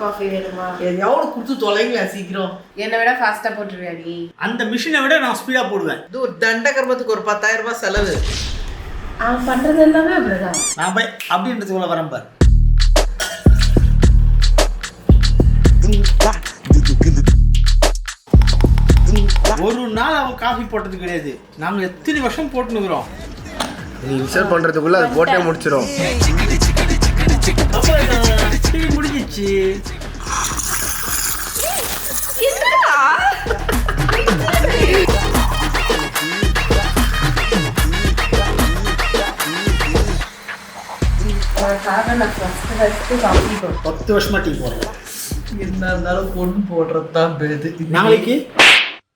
Coffee வேணுமா? எதையாவது கொடுத்து தொலைங்களேன் சீக்கிரம். என்னை விட ஃபாஸ்டா போட்டுருவியா நீ? அந்த மிஷினை விட நான் ஸ்பீடாக போடுவேன். இது ஒரு தண்ட கர்மத்துக்கு ஒரு பத்தாயிரம் ரூபாய் செலவு. அவன் பண்றது எல்லாமே அப்படிதான். நான் போய் அப்படின்றதுக்குள்ள வரேன் பார். ஒரு நாள் அவன் காஃபி போட்டது கிடையாது. நாங்கள் எத்தனை வருஷம் போட்டுனுக்குறோம் நீ இன்ஸ்டால் பண்றதுக்குள்ள அது போட்டே முடிச்சிடும் டீ முடிஞ்சிச்சு உனக்காக நான் ஃபர்ஸ்ட் ஃபர்ஸ்ட் காஃபி போட்டேன் பத்து வருஷமா டீ போடுறேன் என்ன இருந்தாலும் பொண்ணு போடுறது தான் பெருது நாளைக்கு